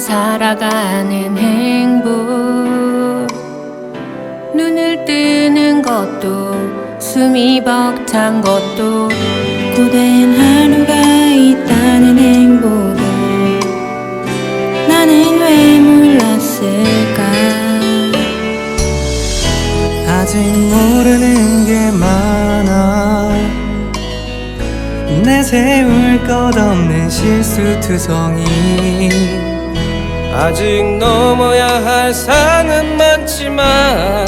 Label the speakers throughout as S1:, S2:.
S1: 살아가는 행복. 눈을 뜨는 것도 숨이 벅찬 것도 고된 하루가 있다는 행복을 나는 왜 몰랐을까?
S2: 아직 모르는 게 많아. 내세울 것 없는 실수투성이 아직 넘어야 할 산은 많지만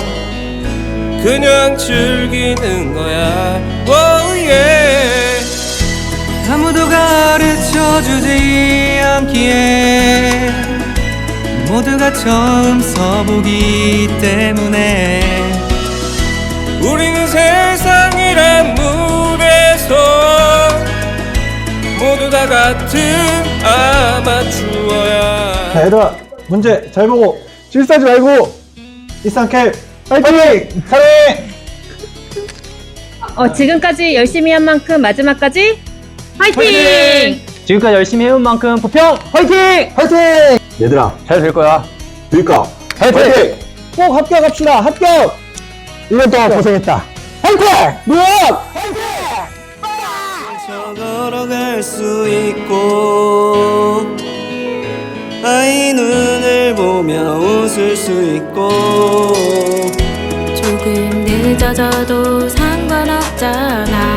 S2: 그냥 즐기는 거야 oh yeah. 아무도 가르쳐주지 않기에 모두가 처음 서보기 때문에 같은 아마추어야
S3: 자, 얘들아, 문제 잘 보고 실수하지 말고 이상캡 파이팅! 사랑해!
S4: 어, 지금까지 열심히 한 만큼 마지막까지 화이팅!
S5: 지금까지 열심히 해온 만큼 부평 화이팅!
S3: 파이팅! 얘들아,
S5: 잘 될 거야.
S3: 될까? 파이팅! 꼭 합격합시다, 합격! 1년 동안 고생했다. 파이팅! 무 엇!
S2: 저 걸어갈 수 있고 아이 눈을 보며 웃을 수 있고
S1: 조금 늦어져도 상관없잖아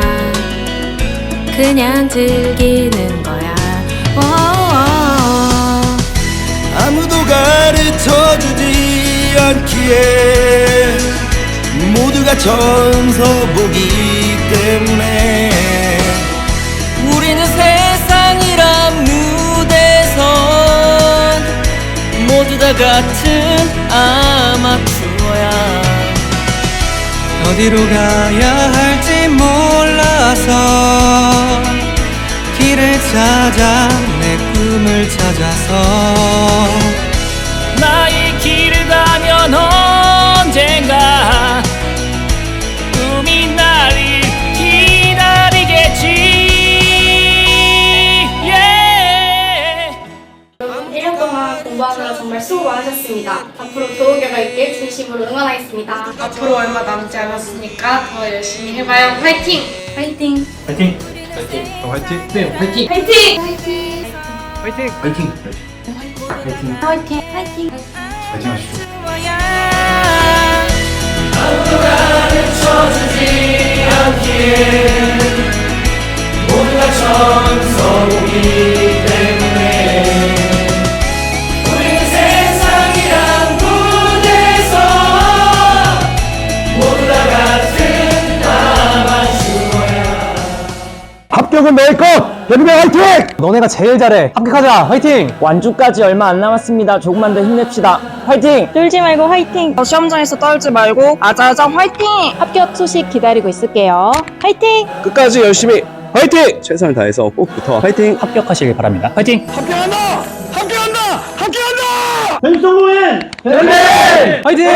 S1: 그냥 즐기는 거야 오오오.
S2: 아무도 가르쳐주지 않기에 모두가 전서보기 때문에 우리는 세상이란 무대선 모두 다 같은 아마추어야. 어디로 가야 할지 몰라서 길을 찾아 내 꿈을 찾아서
S6: 정말 수고 많으셨습니다. 앞으로 좋은 결과 있길 진심으로 응원하겠습니다.
S7: 앞으로 얼마 남지 않았으니까 더 열심히 해봐요. 화이팅!
S6: 화이팅!
S3: 파이팅! 파이팅! 화이팅! 네, 화이팅!
S6: 화이팅!
S3: 화이팅! 화이팅!
S6: 화이팅! 화이팅!
S3: 화이팅 하시죠. 합격은 너의 것! 여러분 화이팅!
S5: 너네가 제일 잘해. 합격하자. 화이팅! 완주까지 얼마 안 남았습니다. 조금만 더 힘냅시다. 화이팅!
S4: 떨지 말고 화이팅!
S7: 시험장에서 떨지 말고 아자아자 화이팅!
S4: 합격 소식 기다리고 있을게요. 화이팅!
S8: 끝까지 열심히 화이팅! 최선을 다해서 꼭 붙어 화이팅!
S5: 합격하시길 바랍니다. 화이팅!
S3: 벤성호엔 벤
S5: 화이팅!